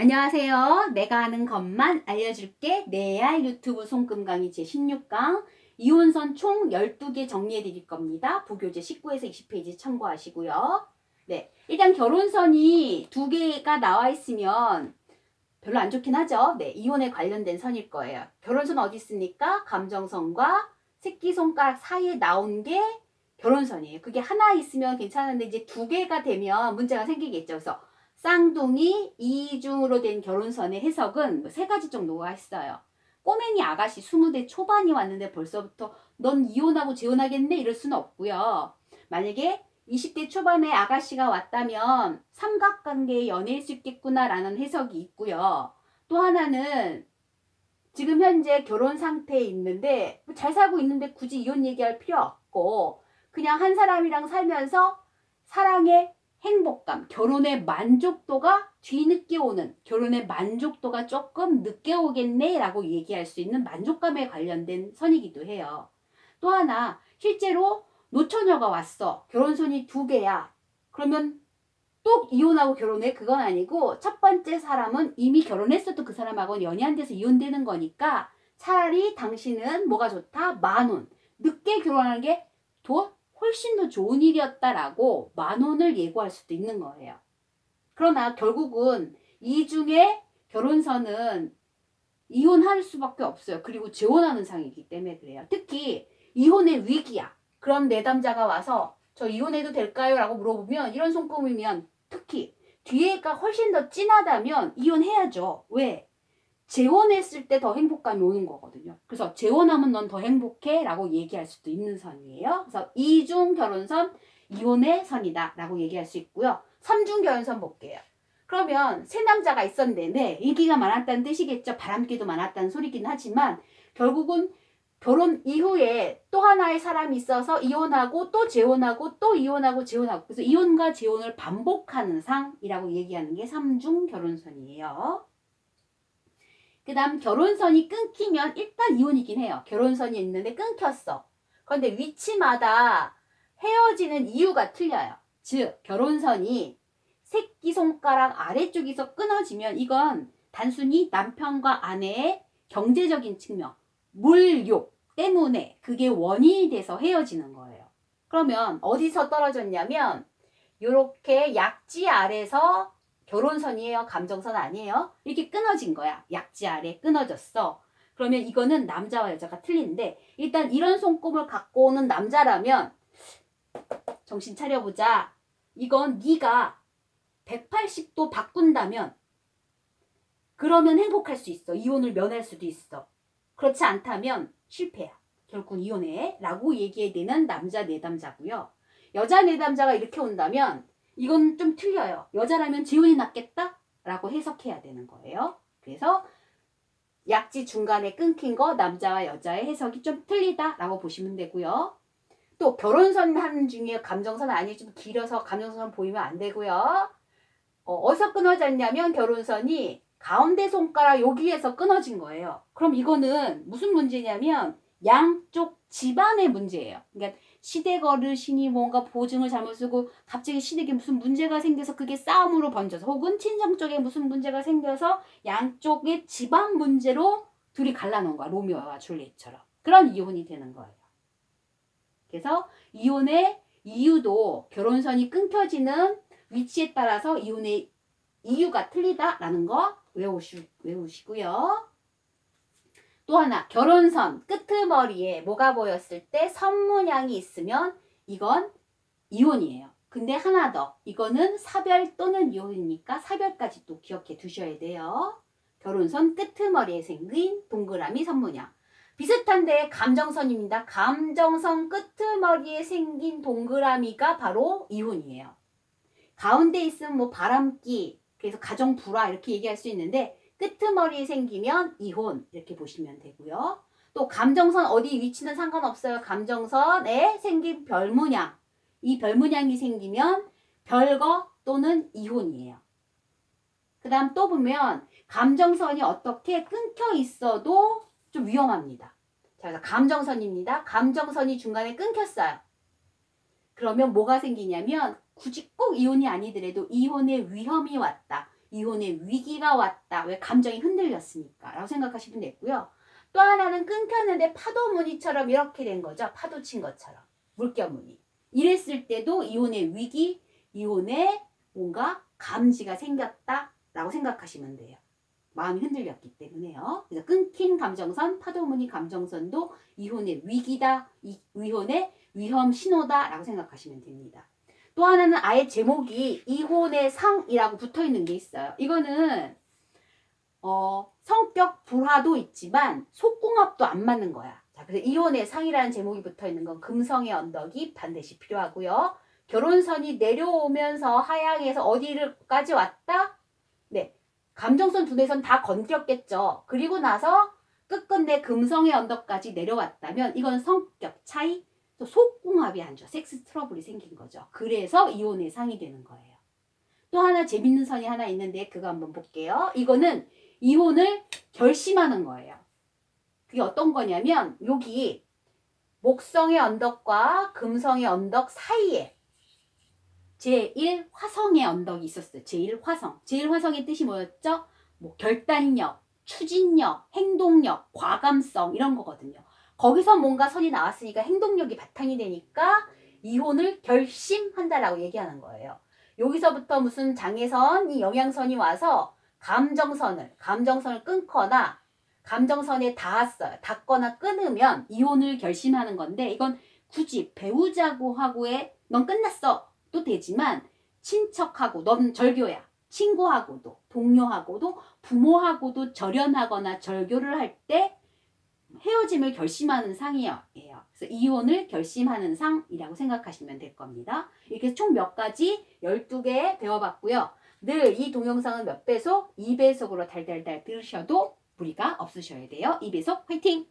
안녕하세요. 내가 아는 것만 알려줄게. 내알 유튜브 손금 강의 제16강 이혼선 총 12개 정리해 드릴 겁니다. 부교재 19에서 20페이지 참고하시고요. 네. 일단 결혼선이 두 개가 나와 있으면 별로 안 좋긴 하죠. 네. 이혼에 관련된 선일 거예요. 결혼선 어디 있습니까? 감정선과 새끼손가락 사이에 나온 게 결혼선이에요. 그게 하나 있으면 괜찮은데 이제 두 개가 되면 문제가 생기겠죠. 그래서 쌍둥이 이중으로 된 결혼선의 해석은 뭐세 가지 정도가 있어요. 꼬맹이 아가씨 20대 초반이 왔는데 벌써부터 넌 이혼하고 재혼하겠네 이럴 수는 없고요. 만약에 20대 초반에 아가씨가 왔다면 삼각관계에 연애할 수 있겠구나라는 해석이 있고요. 또 하나는 지금 현재 결혼 상태에 있는데 뭐잘 살고 있는데 굳이 이혼 얘기할 필요 없고 그냥 한 사람이랑 살면서 사랑의 행복감, 결혼의 만족도가 뒤늦게 오는 결혼의 만족도가 조금 늦게 오겠네 라고 얘기할 수 있는 만족감에 관련된 선이기도 해요. 또 하나 실제로 노처녀가 왔어. 결혼선이 두 개야. 그러면 또 이혼하고 결혼해? 그건 아니고 첫 번째 사람은 이미 결혼했어도 그 사람하고는 안 돼서 이혼되는 거니까 차라리 당신은 뭐가 좋다? 만 원. 늦게 결혼하는 게 더 훨씬 더 좋은 일이었다라고 만 원을 예고할 수도 있는 거예요. 그러나 결국은 이 중에 결혼선은 이혼할 수밖에 없어요. 그리고 재혼하는 상이기 때문에 그래요. 특히 이혼의 위기야. 그럼 내담자가 와서 저 이혼해도 될까요? 라고 물어보면 이런 손금이면 특히 뒤에가 훨씬 더 진하다면 이혼해야죠. 왜? 재혼했을 때 더 행복감이 오는 거거든요. 그래서 재혼하면 넌 더 행복해 라고 얘기할 수도 있는 선이에요. 그래서 이중 결혼선 이혼의 선이다 라고 얘기할 수 있고요. 삼중 결혼선 볼게요. 그러면 세 남자가 있었는데 네, 인기가 많았다는 뜻이겠죠. 바람기도 많았다는 소리긴 하지만 결국은 결혼 이후에 또 하나의 사람이 있어서 이혼하고 또 재혼하고 또 이혼하고 재혼하고 그래서 이혼과 재혼을 반복하는 상이라고 얘기하는 게 삼중 결혼선이에요. 그 다음 결혼선이 끊기면 일단 이혼이긴 해요. 결혼선이 있는데 끊겼어. 그런데 위치마다 헤어지는 이유가 틀려요. 즉 결혼선이 새끼손가락 아래쪽에서 끊어지면 이건 단순히 남편과 아내의 경제적인 측면, 물욕 때문에 그게 원인이 돼서 헤어지는 거예요. 그러면 어디서 떨어졌냐면 이렇게 약지 아래서 결혼선이에요? 감정선 아니에요? 이렇게 끊어진 거야. 약지 아래 끊어졌어. 그러면 이거는 남자와 여자가 틀린데 일단 이런 손꼽을 갖고 오는 남자라면 정신 차려보자. 이건 네가 180도 바꾼다면 그러면 행복할 수 있어. 이혼을 면할 수도 있어. 그렇지 않다면 실패야. 결국 이혼해. 라고 얘기해야 되는 남자 내담자고요. 여자 내담자가 이렇게 온다면 이건 좀 틀려요. 여자라면 재혼이 낫겠다? 라고 해석해야 되는 거예요. 그래서 약지 중간에 끊긴 거 남자와 여자의 해석이 좀 틀리다 라고 보시면 되고요. 또 결혼선 하는 중에 감정선 아니 좀 길어서 감정선 보이면 안 되고요. 어, 어디서 끊어졌냐면 결혼선이 가운데 손가락 여기에서 끊어진 거예요. 그럼 이거는 무슨 문제냐면 양쪽 집안의 문제예요. 그러니까 시댁 어르신이 뭔가 보증을 잘못 쓰고 갑자기 시댁에 무슨 문제가 생겨서 그게 싸움으로 번져서 혹은 친정 쪽에 무슨 문제가 생겨서 양쪽의 집안 문제로 둘이 갈라놓은 거야. 로미오와 줄리엣처럼. 그런 이혼이 되는 거예요. 그래서 이혼의 이유도 결혼선이 끊겨지는 위치에 따라서 이혼의 이유가 틀리다라는 거 외우시, 외우시고요. 또 하나 결혼선 끄트머리에 뭐가 보였을 때 선문양이 있으면 이건 이혼이에요. 근데 하나 더 이거는 사별 또는 이혼이니까 사별까지 또 기억해 두셔야 돼요. 결혼선 끄트머리에 생긴 동그라미 선문양. 비슷한데 감정선입니다. 감정선 끄트머리에 생긴 동그라미가 바로 이혼이에요. 가운데 있으면 뭐 바람기, 그래서 가정 불화 이렇게 얘기할 수 있는데 끄트머리에 생기면 이혼 이렇게 보시면 되고요. 또 감정선 어디 위치는 상관없어요. 감정선에 생긴 별문양. 이 별문양이 생기면 별거 또는 이혼이에요. 그 다음 또 보면 감정선이 어떻게 끊겨 있어도 좀 위험합니다. 자, 그래서 감정선입니다. 감정선이 중간에 끊겼어요. 그러면 뭐가 생기냐면 굳이 꼭 이혼이 아니더라도 이혼의 위험이 왔다. 이혼의 위기가 왔다. 왜 감정이 흔들렸으니까. 라고 생각하시면 되고요. 또 하나는 끊겼는데 파도 무늬처럼 이렇게 된 거죠. 파도 친 것처럼. 물결 무늬. 이랬을 때도 이혼의 위기, 이혼의 뭔가 감지가 생겼다. 라고 생각하시면 돼요. 마음이 흔들렸기 때문에요. 그래서 끊긴 감정선, 파도 무늬 감정선도 이혼의 위기다, 이, 이혼의 위험 신호다. 라고 생각하시면 됩니다. 또 하나는 아예 제목이 이혼의 상이라고 붙어 있는 게 있어요. 이거는 어, 성격 불화도 있지만 속궁합도 안 맞는 거야. 자, 그래서 이혼의 상이라는 제목이 붙어 있는 건 금성의 언덕이 반드시 필요하고요. 결혼선이 내려오면서 하향해서 어디를까지 왔다? 네. 감정선 두뇌선 다 건드렸겠죠. 그리고 나서 끝끝내 금성의 언덕까지 내려왔다면 이건 성격 차이, 또 속궁합이 안 좋아. 섹스 트러블이 생긴 거죠. 그래서 이혼의 상이 되는 거예요. 또 하나 재밌는 선이 하나 있는데 그거 한번 볼게요. 이거는 이혼을 결심하는 거예요. 그게 어떤 거냐면 여기 목성의 언덕과 금성의 언덕 사이에 제1 화성의 언덕이 있었어요. 제1 화성. 제1 화성의 뜻이 뭐였죠? 뭐 결단력, 추진력, 행동력, 과감성 이런 거거든요. 거기서 뭔가 선이 나왔으니까 행동력이 바탕이 되니까 이혼을 결심한다라고 얘기하는 거예요. 여기서부터 무슨 장애선이 영향선이 와서 감정선을 감정선을 끊거나 감정선에 닿았어요. 닿거나 끊으면 이혼을 결심하는 건데 이건 굳이 배우자고 하고의 넌 끝났어 또 되지만 친척하고 넌 절교야 친구하고도 동료하고도 부모하고도 절연하거나 절교를 할 때 헤어짐을 결심하는 상이에요. 그래서 이혼을 결심하는 상이라고 생각하시면 될 겁니다. 이렇게 총 몇 가지 12개 배워봤고요. 늘 이 동영상은 몇 배속? 2배속으로 달달달 들으셔도 무리가 없으셔야 돼요. 2배속 화이팅!